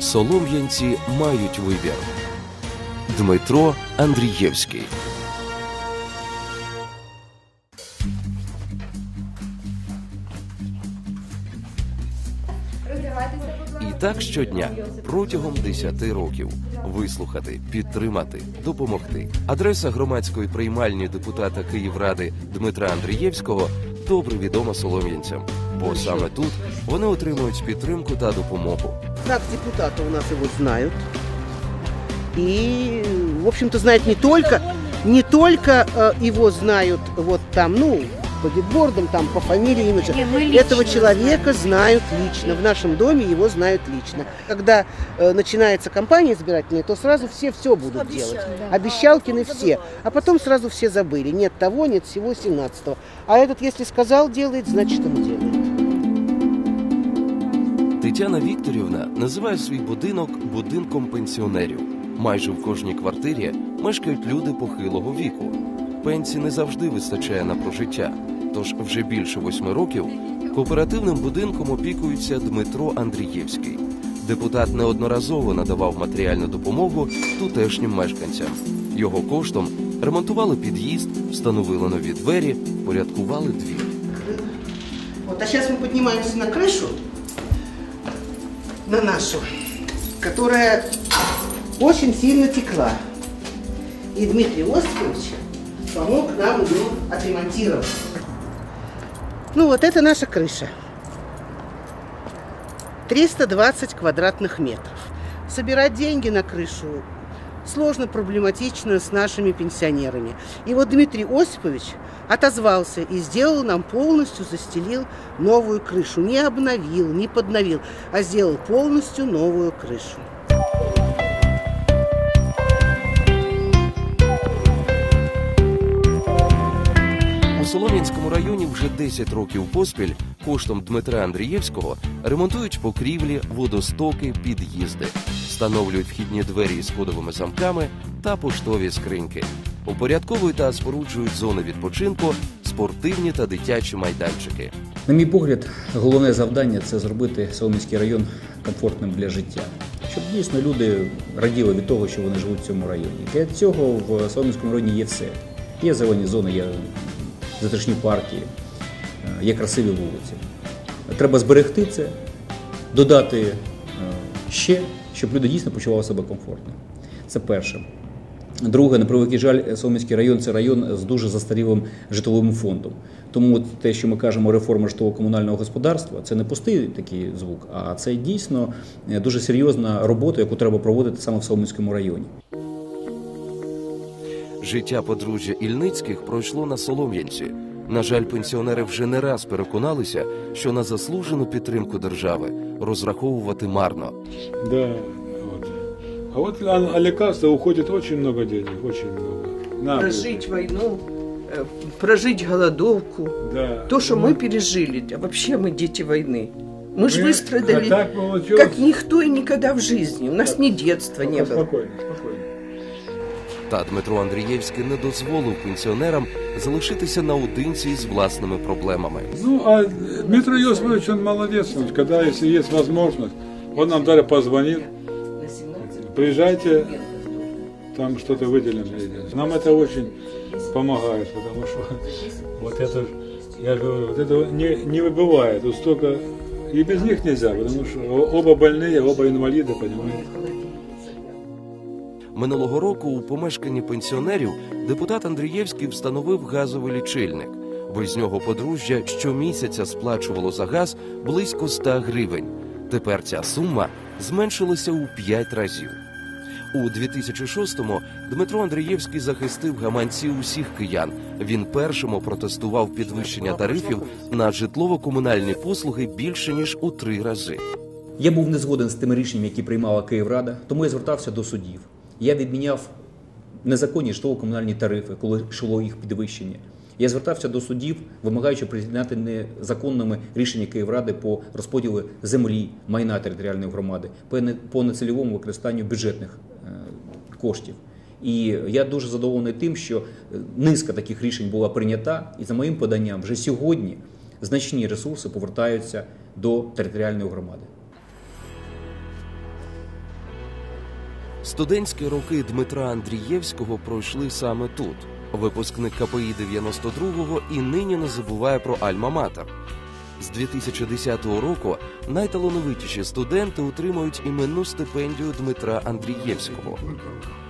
Солом'янці мають вибір. Дмитро Андрієвський. І так щодня протягом 10 років вислухати, підтримати, допомогти. Адреса громадської приймальні депутата Київради Дмитра Андрієвського добре відома солом'янцям, бо саме тут вони отримують підтримку та допомогу. Как депутата у нас его знают. И, в общем-то, знают не только, не только э, его знают вот там, ну, по бигбордам, там, по фамилии, мы лично Этого человека знают лично. В нашем доме его знают лично. Когда э, начинается кампания избирательная, то сразу все все будут делать. Обещалкины все. А потом сразу все забыли. Нет того, нет всего 17-го. А этот, если сказал делает, значит он делает. Тетяна Вікторівна називає свій будинок будинком пенсіонерів. Майже в кожній квартирі мешкають люди похилого віку. Пенсії не завжди вистачає на прожиття. Тож вже більше восьми років кооперативним будинком опікується Дмитро Андрієвський. Депутат неодноразово надавав матеріальну допомогу тутешнім мешканцям. Його коштом ремонтували під'їзд, встановили нові двері, порядкували двір. Вот, а сейчас мы поднимаемся на крышу, на нашу, которая очень сильно текла. И Дмитрий Осипович помог нам ее отремонтировать. Ну вот это наша крыша. 320 квадратных метров. Собирать деньги на крышу сложно, проблематично с нашими пенсионерами. И вот Дмитрий Осипович отозвался и сделал нам полностью, застелил новую крышу. Не обновил, не подновил, а сделал полностью новую крышу. У Солом'янському районі вже 10 років поспіль коштом Дмитра Андрієвського ремонтують покрівлі, водостоки, під'їзди, Встановлюють вхідні двері з кодовими замками та поштові скриньки. Упорядковують та споруджують зони відпочинку, спортивні та дитячі майданчики. На мій погляд, головне завдання це зробити Солом'янський район комфортним для життя, щоб дійсно люди раділи від того, що вони живуть в цьому районі. Для цього в Солом'янському районі є все. Є зелені зони, є затишні парки, е, є красиві вулиці. Треба зберегти це, додати е, ще, щоб люди дійсно почували себе комфортно. Це перше. Друге, на превеликий жаль, Солом'янський район це район з дуже застарілим житловим фондом. Тому те, що ми кажемо реформа житлово-комунального господарства, це не пустий такий звук, а це дійсно е, дуже серйозна робота, яку треба проводити саме в Солом'янському районі. Життя подружжя Ільницьких пройшло на Солом'янці. На жаль, пенсіонери вже не раз переконалися, що на заслужену підтримку держави розраховувати марно. Да, вот. А вот на, на лекарства уходит очень много денег, очень много. На, прожить войну, э, прожить голодовку. Да. То, что Ну, мы пережили, а вообще мы дети войны. Мы же мы- выстрадали, а так получилось- как никто и никогда в жизни. У нас ни детства не было. Спокойно, спокойно. Та Дмитро Андрієвський не дозволив пенсіонерам залишитися наодинці з власними проблемами. Ну, а Дмитрий Йосипович, он молодец, он, когда, если есть возможность, он нам даже позвонит, приезжайте, там что-то выделим. Нам это очень помогает, потому что вот это, ж- я же говорю, вот это не, не выбывает, вот столько, и без них нельзя, потому что оба больные, оба инвалиды, понимаете. Минулого року у помешканні пенсіонерів депутат Андрієвський встановив газовий лічильник. Без нього подружжя щомісяця сплачувало за газ близько 100 гривень. Тепер ця сума зменшилася у 5 разів. У 2006-му Дмитро Андрієвський захистив гаманці усіх киян. Він першим протестував підвищення тарифів на житлово-комунальні послуги більше ніж у три рази. Я був не згоден з тими рішеннями, які приймала Київрада, тому я звертався до судів. Я відміняв незаконні житлово-комунальні тарифи, коли йшло їх підвищення. Я звертався до судів, вимагаючи призняти незаконними рішення Київради по розподілу землі, майна територіальної громади, по не- нецільовому використанню бюджетних е, коштів. І я дуже задоволений тим, що е, низка таких рішень була прийнята, і за моїм поданням вже сьогодні значні ресурси повертаються до територіальної громади. Студентські роки Дмитра Андрієвського пройшли саме тут. Випускник КПІ 92-го і нині не забуває про Альма-Матер. З 2010 року найталановитіші студенти отримують іменну стипендію Дмитра Андрієвського.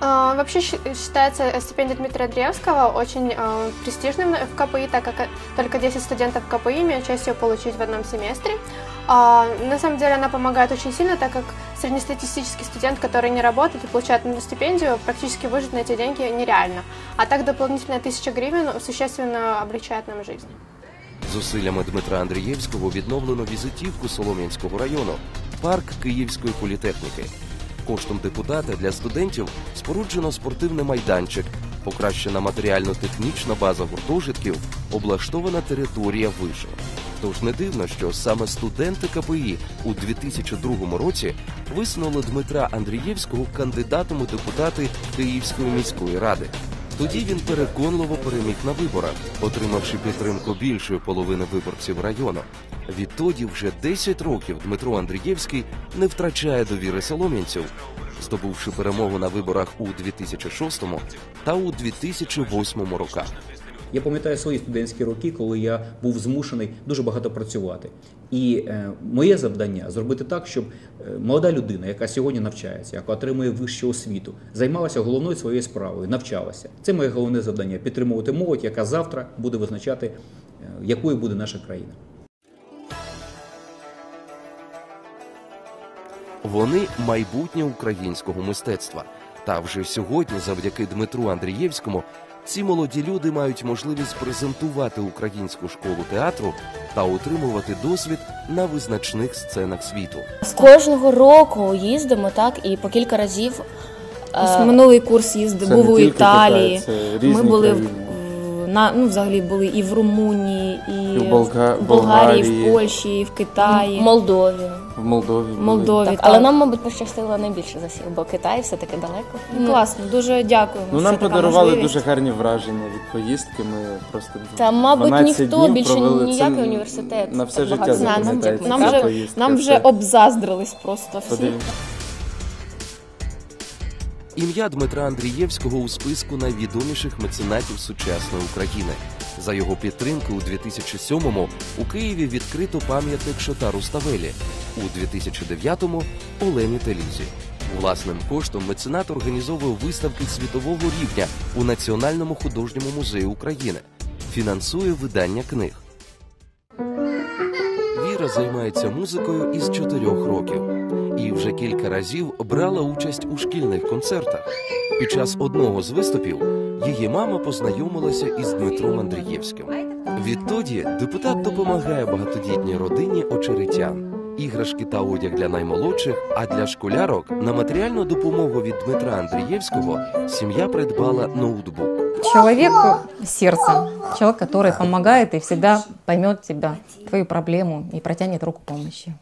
А, Вообще считается стипендия Дмитрия Андреевского очень а, престижным в КПИ, так как э, только 10 студентов КПИ имеют честь ее получить в одном семестре. А, На самом деле она помогает очень сильно, так как среднестатистический студент, который не работает и получает одну стипендию, практически выжить на эти деньги нереально. А так дополнительная тысяча гривен существенно облегчает нам жизнь. Зусиллями Дмитра Андрієвського відновлено візитівку Солом'янського району, парк Київської політехніки. Коштом депутата для студентів споруджено спортивний майданчик, покращена матеріально-технічна база гуртожитків, облаштована територія вишу. Тож не дивно, що саме студенти КПІ у 2002 році висунули Дмитра Андрієвського кандидатом у депутати Київської міської ради. Тоді він переконливо переміг на виборах, отримавши підтримку більшої половини виборців району. Відтоді вже 10 років Дмитро Андрієвський не втрачає довіри солом'янців, здобувши перемогу на виборах у 2006 та у 2008 роках. Я пам'ятаю свої студентські роки, коли я був змушений дуже багато працювати. І е, моє завдання зробити так, щоб е, молода людина, яка сьогодні навчається, яка отримує вищу освіту, займалася головною своєю справою, навчалася. Це моє головне завдання підтримувати молодь, яка завтра буде визначати, е, якою буде наша країна. Вони майбутнє українського мистецтва. Та вже сьогодні, завдяки Дмитру Андрієвському, ці молоді люди мають можливість презентувати українську школу театру та отримувати досвід на визначних сценах світу. З кожного року їздимо так і по кілька разів. Ось е, минулий курс їздив, був у Італії. Китай, Ми були в, на ну взагалі були і в Румунії, і, І в Болга- Болгарії, Болгарії. в Польщі, і в Китаї, в Молдові. В Молдові. в. Молдові. Так, так. але нам, мабуть, пощастило найбільше за всіх, бо Китай все таки далеко. Ну, класно, дуже дякуємо. Ну, що нам така подарували можливість. дуже гарні враження від поїздки. Ми просто Та, мабуть, 12 ніхто днів більше провели. Це ніякий університет На все так життя багато Нам, запам'ятається. нам ця вже, поїздка, нам вже все. обзаздрились просто всі. Подивимось. Ім'я Дмитра Андрієвського у списку найвідоміших меценатів сучасної України. За його підтримки у 2007-му у Києві відкрито пам'ятник Шотару Ставелі, у 2009-му – Олені Телізі. Власним коштом меценат організовує виставки світового рівня у Національному художньому музеї України, фінансує видання книг. Віра займається музикою із чотирьох років і вже кілька разів брала участь у шкільних концертах. Під час одного з виступів її мама познайомилася із Дмитром Андрієвським. Відтоді депутат допомагає багатодітній родині очеретян. Іграшки та одяг для наймолодших, а для школярок на матеріальну допомогу від Дмитра Андрієвського сім'я придбала ноутбук. Человек сердцем, человек, который помогает и всегда поймет тебя, твою проблему и протянет руку помощи.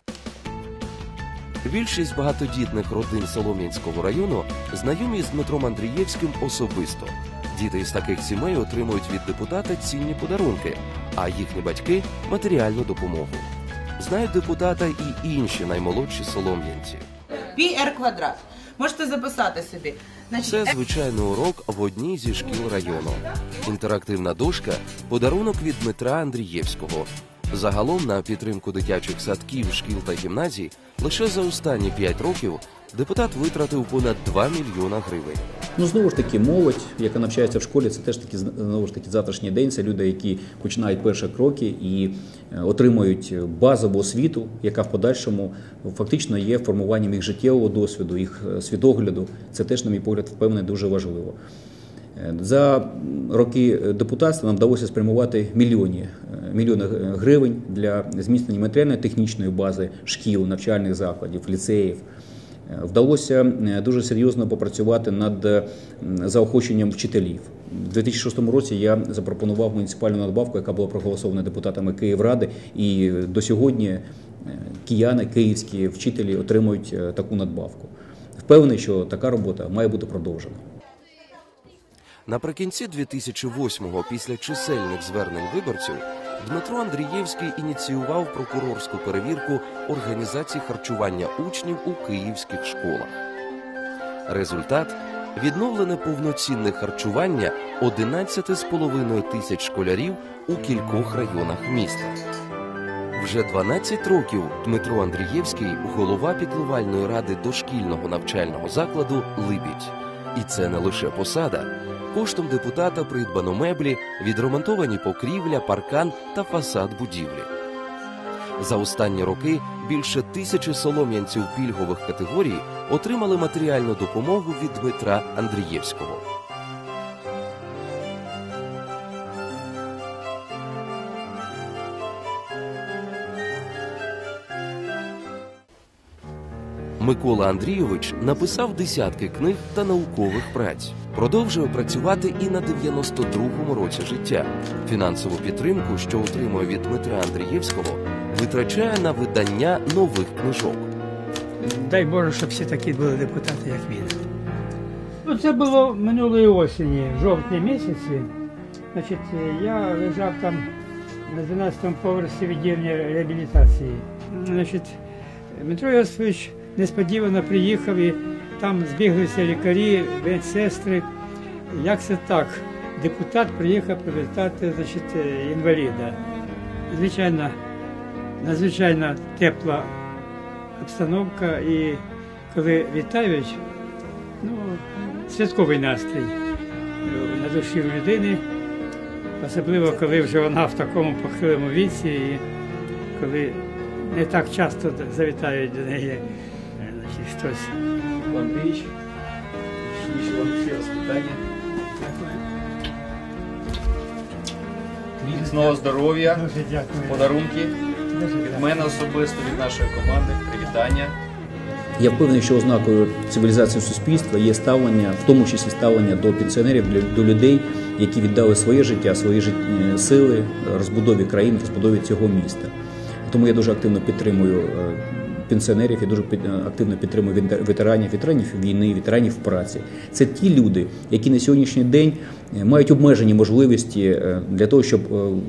Більшість багатодітних родин Солом'янського району знайомі з Дмитром Андрієвським особисто. Діти із таких сімей отримують від депутата цінні подарунки, а їхні батьки матеріальну допомогу. Знають депутата і інші наймолодші солом'янці. Пі квадрат. Можете записати собі. Значить, Це звичайний урок в одній зі шкіл району. Інтерактивна дошка подарунок від Дмитра Андрієвського. Загалом на підтримку дитячих садків, шкіл та гімназій лише за останні 5 років депутат витратив понад 2 мільйона гривень. Ну знову ж таки, молодь, яка навчається в школі, це теж таки знову ж таки завтрашній день. Це люди, які починають перші кроки і е, отримують базову освіту, яка в подальшому фактично є формуванням їх життєвого досвіду, їх е, світогляду. Це теж, на мій погляд, впевнений, дуже важливо. Е, За роки депутатства нам вдалося спрямувати мільйони, мільйони гривень для зміцнення матеріально-технічної бази шкіл, навчальних закладів, ліцеїв. Е, Вдалося е, дуже серйозно попрацювати над е, заохоченням вчителів. У 2006 році я запропонував муніципальну надбавку, яка була проголосована депутатами Київради, і до сьогодні е, кияни, київські вчителі отримують е, таку надбавку. Впевнений, що така робота має бути продовжена. Наприкінці 2008-го, після чисельних звернень виборців, Дмитро Андрієвський ініціював прокурорську перевірку організації харчування учнів у київських школах. Результат відновлене повноцінне харчування 11,5 тисяч школярів у кількох районах міста. Вже 12 років Дмитро Андрієвський голова піклувальної ради дошкільного навчального закладу Либідь. І це не лише посада. Коштом депутата придбано меблі, відремонтовані покрівля, паркан та фасад будівлі. За останні роки більше тисячі солом'янців пільгових категорій отримали матеріальну допомогу від Дмитра Андрієвського. Микола Андрійович написав десятки книг та наукових праць. Продовжує працювати і на 92-му році життя. Фінансову підтримку, що отримує від Дмитра Андрієвського, витрачає на видання нових книжок. Дай Боже, щоб всі такі були депутати, як він. Ну, це було минулої осені, в жовтні місяці. Значить, я лежав там на 12-му поверсі відділення реабілітації. Значить, Дмитро Йосифович несподівано приїхав і там збіглися лікарі, медсестри. Як це так? Депутат приїхав привітати значить, інваліда. Звичайно, надзвичайно тепла обстановка і коли вітають, ну, святковий настрій на душі у людини, особливо коли вже вона в такому похилому віці, і коли не так часто завітають до неї е, значить, хтось. Андрійович, ще вам ще раз питання. Міцного здоров'я, Дуже дякую. подарунки Дуже від дякую. мене особисто, від нашої команди. Привітання. Я впевнений, що ознакою цивілізації суспільства є ставлення, в тому числі ставлення до пенсіонерів, для- до людей, які віддали своє життя, свої жит- е, сили розбудові країни, розбудові цього міста. Тому я дуже активно підтримую е, пенсіонерів, я дуже е, активно підтримую вітер- ветеранів, ветеранів війни, ветеранів праці. Це ті люди, які на сьогоднішній день е, мають обмежені можливості е, для того, щоб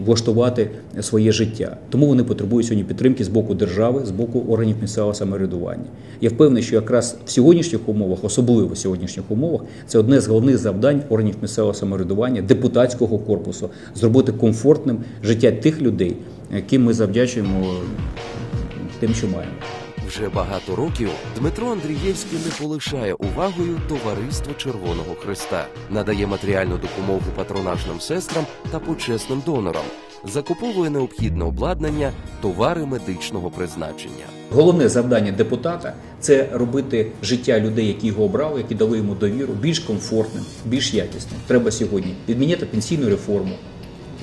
влаштувати своє життя. Тому вони потребують сьогодні підтримки з боку держави, з боку органів місцевого самоврядування. Я впевнений, що якраз в сьогоднішніх умовах, особливо в сьогоднішніх умовах, це одне з головних завдань органів місцевого самоврядування, депутатського корпусу зробити комфортним життя тих людей, яким ми завдячуємо тим, що маємо. Вже багато років Дмитро Андрієвський не полишає увагою товариство Червоного Христа, надає матеріальну допомогу патронажним сестрам та почесним донорам, закуповує необхідне обладнання, товари медичного призначення. Головне завдання депутата це робити життя людей, які його обрали, які дали йому довіру, більш комфортним, більш якісним. Треба сьогодні відміняти пенсійну реформу,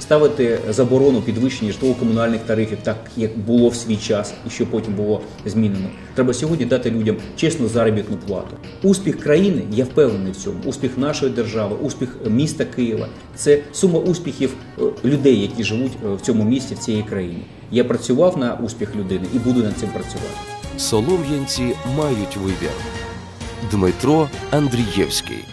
ставити заборону підвищення житлово-комунальних тарифів, так як було в свій час і що потім було змінено. Треба сьогодні дати людям чесну заробітну плату. Успіх країни, я впевнений в цьому. Успіх нашої держави, успіх міста Києва це сума успіхів е, людей, які живуть е, в цьому місті, в цій країні. Я працював на успіх людини і буду над цим працювати. Солом'янці мають вибір. Дмитро Андрієвський